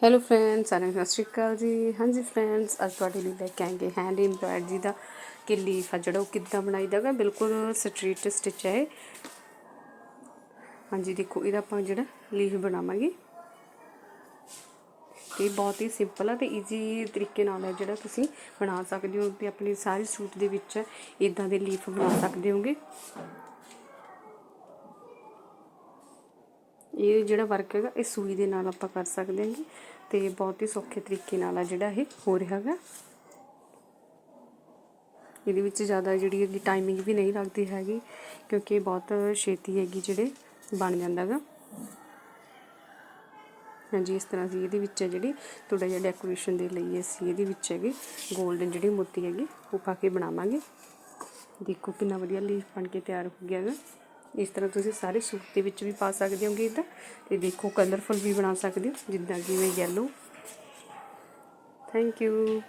Hello friends ਸਾਰਿਆਂ ਨੂੰ ਸਤਿ ਸ਼੍ਰੀ ਅਕਾਲ ਜੀ। ਹਾਂਜੀ ਫਰੈਂਡਸ ਅੱਜ ਤੁਹਾਡੇ ਲਈ ਲੈ ਕੇ ਆਏਗੇ ਹੈਂਡ ਐਮਬਰਾਇਡਰੀ ਦਾ ਕਿ ਲੀਫ ਆ ਜਿਹੜਾ ਉਹ ਕਿੱਦਾਂ ਬਣਾਈਦਾ ਗਾ, ਬਿਲਕੁਲ ਸਟਰੀਟ ਸਟਿਚ ਹੈ ਹਾਂਜੀ ਦੇਖੋ, ਇਹਦਾ ਆਪਾਂ ਜਿਹੜਾ ਲੀਫ ਬਣਾਵਾਂਗੇ। ਇਹ ਬਹੁਤ ਹੀ ਸਿੰਪਲ ਆ ਤੇ ਈਜ਼ੀ ਤਰੀਕੇ ਨਾਲ ਹੈ ਜਿਹੜਾ ਤੁਸੀਂ ਬਣਾ ਸਕਦੇ ਹੋ ਤੇ ਆਪਣੀ ਸਾਰੀ ਸੂਟ ਦੇ ਵਿੱਚ ਇਦਾਂ ਦੇ ਲੀਫ ਬਣਾ ਸਕਦੇ ਹੋਗੇ। ਇਹ ਜਿਹੜਾ ਵਰਕ ਹੈਗਾ, ਇਹ ਸੂਈ ਦੇ ਨਾਲ ਆਪਾਂ ਕਰ ਸਕਦੇ ਹਾਂਗੇ ਤੇ ਬਹੁਤ ਹੀ ਸੌਖੇ ਤਰੀਕੇ ਨਾਲ ਆ ਜਿਹੜਾ ਇਹ ਹੋ ਰਿਹਾ ਹੈਗਾ। ਇਹਦੇ ਵਿੱਚ ਜ਼ਿਆਦਾ ਜਿਹੜੀ ਹੈਗੀ ਟਾਈਮਿੰਗ ਵੀ ਨਹੀਂ ਲੱਗਦੀ ਹੈਗੀ, ਕਿਉਂਕਿ ਇਹ ਬਹੁਤ ਛੇਤੀ ਹੈਗੀ ਜਿਹੜੇ ਬਣ ਜਾਂਦਾ ਹੈਗਾ। ਹਾਂਜੀ, ਇਸ ਤਰ੍ਹਾਂ ਅਸੀਂ ਇਹਦੇ ਵਿੱਚ ਹੈ ਜਿਹੜੀ ਥੋੜਾ ਜਿਹਾ ਡੈਕੋਰੇਸ਼ਨ ਦੇ ਲਈ ਅਸੀਂ ਇਹਦੇ ਵਿੱਚ ਹੈਗੇ 골ਡਨ ਜਿਹੜੀ ਮੋਤੀ ਹੈਗੀ, ਉਹ ਪਾ ਕੇ ਬਣਾਵਾਂਗੇ। ਦੇਖੋ ਕਿੰਨਾ ਵਧੀਆ ਲੀਫ ਬਣ ਕੇ ਤਿਆਰ ਹੋ ਗਿਆ ਹੈਗਾ। ਇਸ ਤਰ੍ਹਾਂ ਤੁਸੀਂ ਸਾਰੇ ਸੂਟ ਦੇ ਵਿੱਚ ਵੀ ਪਾ ਸਕਦੇ ਹੋਗੇ ਇਹਦਾ ਤੇ ਦੇਖੋ ਕਲਰਫੁਲ ਵੀ ਬਣਾ ਸਕਦੇ ਹੋ, ਜਿੱਦਾਂ ਕਿ ਮੈਂ ਯੈਲੋ ਥੈਂਕ ਯੂ